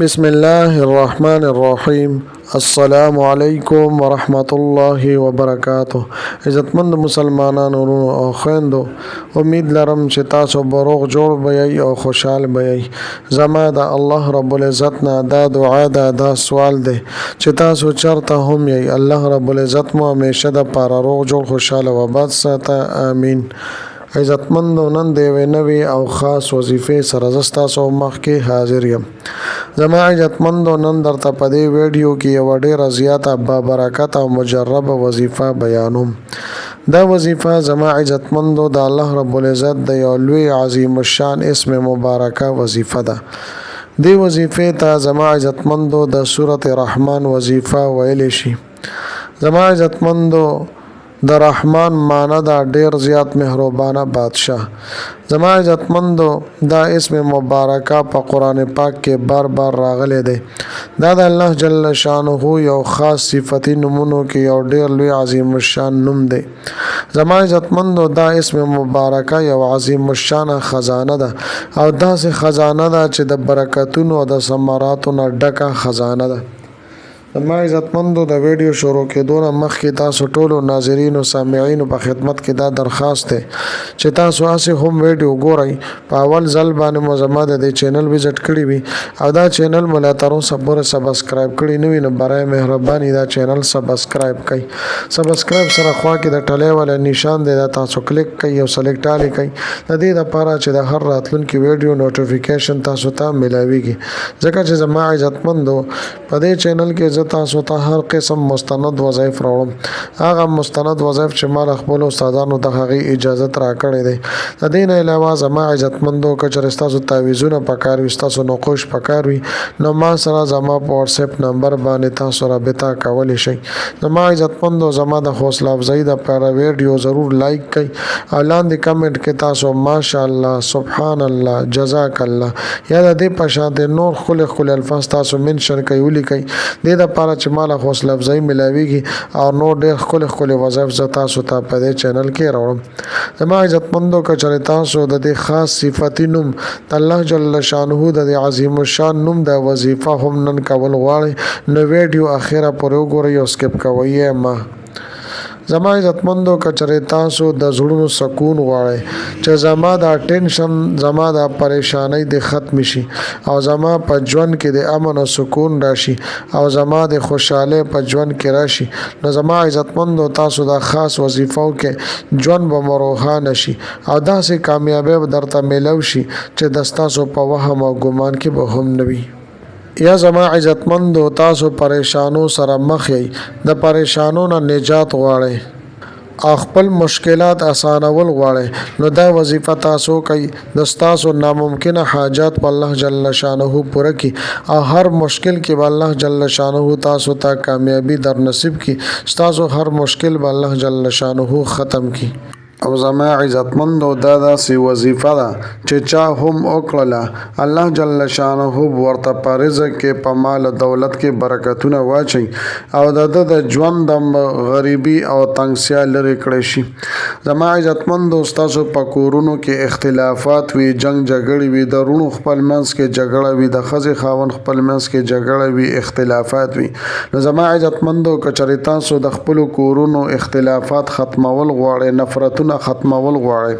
بسم الله الرحمن الرحیم۔ السلام علیکم ورحمت الله وبرکاته عزتمند مسلمانانو ورونو او خويندو امید لرم چې تاسو بروغ جوړ بې او خوشحال بې زما د الله رب العزت نه دا دعا ده دا سوال دی چې تاسو چرته هم یې الله رب العزت مو همیشه د پاره روغ، جوړ خوشاله و باد ساته امين عزتمند نن دی وینوي او خاص وظیفه سره زستا سو مخ کې حاضر یم۔ زما عزتمند نن درته په دې ویډیو کې یو ډېر زیاته با برکت او مجربه وظیفه بیانوم. دا وظیفه زما عزتمندو د الله رب العزت د یو لوی عظیم الشان اسم مبارکه وظیفه ده. دی وظیفه ته زما عزتمندو د سوره رحمان وظیفه ویل شي. زما عزتمندو د رحمان معنی دا ډیر زیات مهربانه بادشاه. زما عزتمندو دا اسم مبارکه په قران پاک کې بار بار راغلی دی. دا د الله جل شانه یو خاص صفتی نمونو کې یو ډیر لوی عظیم الشان نوم دی. زما عزتمندو دا اسم مبارکه یو عظیم الشان خزانه ده. او دا سه خزانه ده چې د برکتونو او د ثمراتو نه ډکه خزانه ده ما عزتمندو د ویډیو شروع کېدو نه مخکې تاسو ټولو ناظرینو سامعینو په خدمت کې دا درخواست دی چې تاسو اسه هم ویډیو ګورئ. په اول ځل باندې مو زما د چینل وزټ کړی وي او دا چینل مو لا تر اوسه پورې سبسکرایب کړی نه وي نو برای مهرباني دا چینل سبسکرایب کړئ سبسکرایب سره خوا کې د ټلې ولا نشان دی دا تاسو کلیک کړئ او سلیکټ الی کړئ د دې لپاره چې د هر راتلونکي ویډیو نوټیفیکیشن تاسو ته ملاويږي ځکه چې زما عزتمندو په دې چینل کې زه تاسو ته هر قسم مستند وظایف راوړم. هغه مستند وظایف چې مال خپل استادانو ته هغه اجازه را کړې ده د دین علاوه زما عزتمندو کچر تاسو تعویذونه پکار وي تاسو نقوش پکار وي نو ما سره زما په واتس اپ نمبر باندې تاسو رابطه کولی شئ. زما عزتمندو زما د حوصله افزایی د لپاره ویډیو ضرور لایک کړئ او لاندې کمنټ کې تاسو ماشاءالله سبحان الله جزاک الله. یا د دې په شان نور خل خل الفاظ تاسو منشن کوي ولیکئ. د لپاره چې مال حوصله افزایی ملاويږي او نو ډېر خل خل وظایف ز تاسو ته په دې چینل کې راوړم. زما عزتمندو که چېرې تاسو د دې خاص صفتی نوم الله جل شانه د عظیم الشان نوم د وظیفه هم نن کول غواړي نو ویډیو اخیره پورې وګورئ او سکپ کوئ ما زما عزتمندو کچره تاسو د زړونو سکون غواړئ چې زما دا ټینشن زما دا پریشانی د ختم شي او زما په ژوند کې د امن او سکون راشي او زما د خوشاله په ژوند کې راشي نو زما عزتمندو تاسو دا خاص وظیفو کې ژوند به مروحان شي او داسې کامیابی درته ملو شي چې دستاسو په وهم او ګمان کې به هم نوي یا زما عزتمندو تاسو پریشانو سره مخ یې د پریشانو نه نجات غواړئ. خپل مشکلات اسانول غواړي نو دا وظیفه تاسو کوي د تاسو ناممکنه حاجات په الله جل شانه پوره کی او هر مشکل کې به الله جل شانه تاسو ته کامیابی در نصیب کی تاسو هر مشکل به الله جل شانه ختم کی او زما عزتمندو دا داسې وظیفه ده چې چا هم وکړله الله جل شانه ورته په رزق کې په مال دولت کې برکتونه واچي او د د ژوند د غریبي او تنگسیا لري کړی شي زما عزتمندو تاسو په کورونو کې اختلافات وي جنگ جګړې وي د رونو خپل منځ کې جګړه وي د خزي خاون خپل منځ کې جګړه وي اختلافات وي نو زما عزتمندو کچري تاسو د خپل کورونو اختلافات ختمول غواړي نفرتونه ختمول غواړي.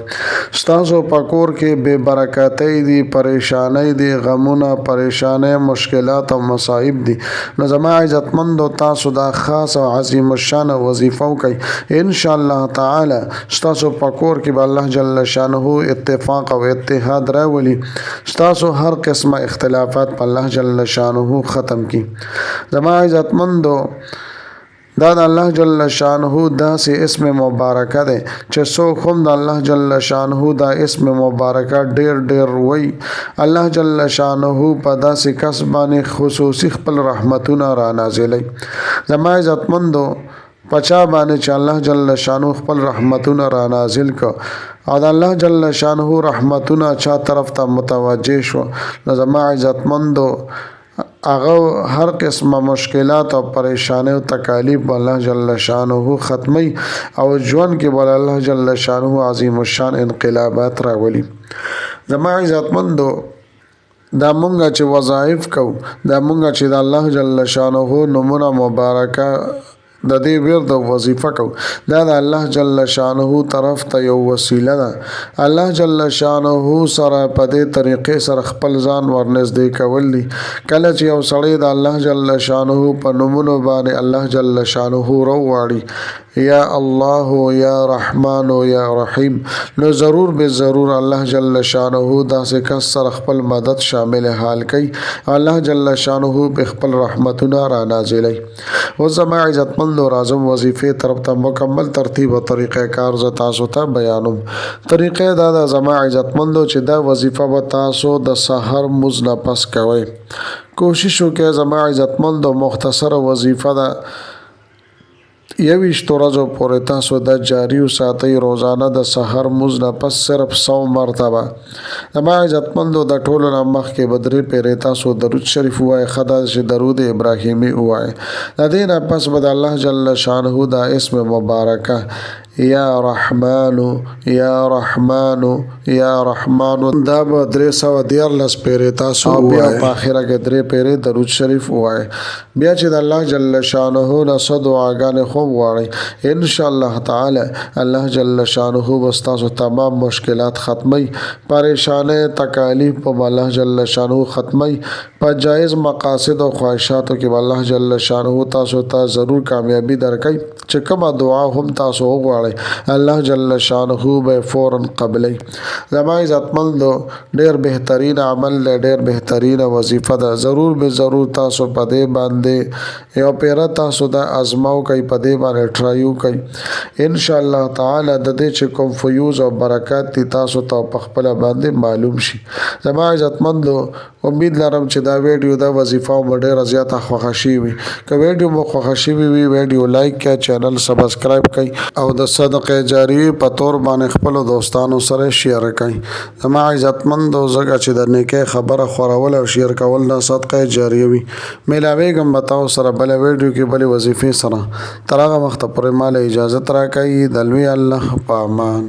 ستاسو په کور کې بے برکتۍ دي پریشانۍ دي غمونه پریشانۍ مشکلات او مصايب دي. نو زما عزتمند تاسو دا خاص او عظیم الشان وظیفه کوي ان شاء الله تعالی ستاسو په کور کې به الله جل شانه اتفاق او اتحاد راولي. ستاسو هر قسمه اختلافات په الله جل شانه ختم کی زما عزتمندو دا د الله جل شانه دا سه اسم مبارکه ده چې څوک هم د الله جل شانه دا اسم مبارکه ډیر ډیر وای الله جل شانه په داسې کس باندې خصوصي خپل رحمتونه را نازلې زما عزتمندو پچا باندې چې الله جل شانه خپل رحمتونه را نازل ک او د الله جل شانه رحمتونه چا طرف ته متوجه شو زما عزتمندو هغه هر قسمه مشکلات او پریشانی او تکالیف الله جل شانه ختمي او ژوند کې بل الله جل شانه عظیم الشان انقلابات راولي. زما عزتمندو دا مونږه چې وظایف کو دا مونږه چې د الله جل شانه نمونه مبارکه د دې ورد وظیفه کو دا د الله جل شانه طرف ته یو وسیله ده. الله جل شانه سره په دې طریقې سره خپل ځان ورنږدې کول دي. کله چې یو سړی د الله جل شانه په نومونو باندې الله جل شانه وروړي یا الله یا رحمان یا رحیم نو ضرور به ضرور الله جل شانه دا سه کس سره خپل مدد شامل حال کوي. الله جل شانه به خپل رحمتونه را نازلای و زما عزتمند او اعظم وظیفه طرف ته مکمل ترتیب او طریقې کار ز تاسو ته بیانوم. طریقې دا د زما عزتمند چې دا وظیفه به تاسو د سحر مز نه پس کوي کوشش وکړئ زما عزتمند او مختصر وظیفه ده یویشت ورځو پورې تاسو د جاری ساتي روزانه د سحر مز نه پس صرف 100 مرتبه د ما عزتمندو د ټولو نامخ کې بدري پیرې تاسو درود شریف وای خدا چې درود ابراهیمی وای د دې نه پس بد الله جل شانه دا اسم مبارکه یا رحمان یا رحمان یا رحمان دا به درې سو دیر لس پیرې تاسو بیا په اخره کې درې پیرې درود شریف وای بیا چې د الله جل شانه نه صد دعاګانې خو غواړي ان شاء الله تعالی الله جل شانه واستاسو تمام مشکلات ختمي پریشانه تکالیف په الله جل شانه ختمي په جایز مقاصد او خواهشاتو کې الله جل شانه تاسو ته ضرور کامیابی درکړي چې کومه دعا هم تاسو وغواړئ الله جل شانه به فورا قبلي زما عزتمند ډیر بهترین عمل ډیر بهترین وظیفه ده ضرور به ضرور تاسو په دې باندې یو پیر تاسو د ازماو کوي په دې باندې ټرایو کوي ان شاء الله تعالی د دې چې کوم فیوز او برکات دي تاسو ته په خپل باندې معلوم شي زما عزتمند امید لرم چې دا ویډیو دا وظیفه ډیره زیاته خوښه شي وي که ویډیو مو خوښه شي وي ویډیو لایک کړئ چینل سبسکرایب کړئ او د صدقه جاریه په تور باندې خپل دوستانو سره شیر کړئ. زما عزتمند او زګه چې د نیکه خبره خورول او شیر کول د صدقه جاریه وي. ملاویګم بتاو سره بل ویډیو کې بل وظیفه سره. ترغه وخت پر مال اجازه ترا کوي دلوي الله پامان